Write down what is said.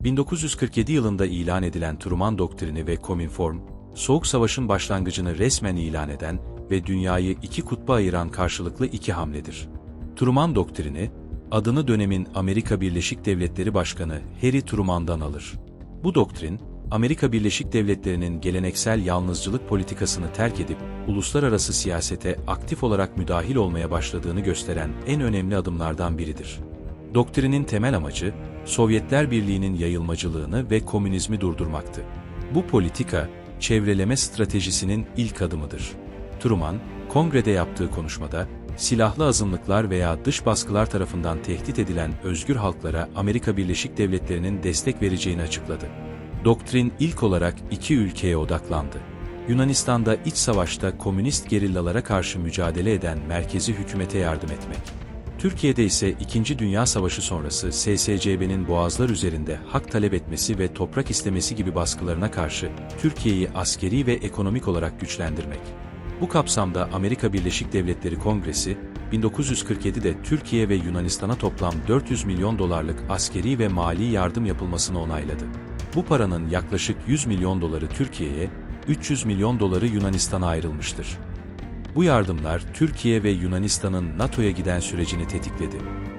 1947 yılında ilan edilen Truman Doktrini ve Kominform, Soğuk Savaş'ın başlangıcını resmen ilan eden ve dünyayı iki kutba ayıran karşılıklı iki hamledir. Truman Doktrini, adını dönemin Amerika Birleşik Devletleri Başkanı Harry Truman'dan alır. Bu doktrin, Amerika Birleşik Devletleri'nin geleneksel yalnızcılık politikasını terk edip uluslararası siyasete aktif olarak müdahil olmaya başladığını gösteren en önemli adımlardan biridir. Doktrinin temel amacı, Sovyetler Birliği'nin yayılmacılığını ve komünizmi durdurmaktı. Bu politika, çevreleme stratejisinin ilk adımıdır. Truman, kongrede yaptığı konuşmada, silahlı azınlıklar veya dış baskılar tarafından tehdit edilen özgür halklara Amerika Birleşik Devletleri'nin destek vereceğini açıkladı. Doktrin ilk olarak iki ülkeye odaklandı. Yunanistan'da iç savaşta komünist gerillalara karşı mücadele eden merkezi hükümete yardım etmek. Türkiye'de ise İkinci Dünya Savaşı sonrası SSCB'nin boğazlar üzerinde hak talep etmesi ve toprak istemesi gibi baskılarına karşı Türkiye'yi askeri ve ekonomik olarak güçlendirmek. Bu kapsamda Amerika Birleşik Devletleri Kongresi, 1947'de Türkiye ve Yunanistan'a toplam 400 milyon dolarlık askeri ve mali yardım yapılmasını onayladı. Bu paranın yaklaşık 100 milyon doları Türkiye'ye, 300 milyon doları Yunanistan'a ayrılmıştır. Bu yardımlar Türkiye ve Yunanistan'ın NATO'ya giden sürecini tetikledi.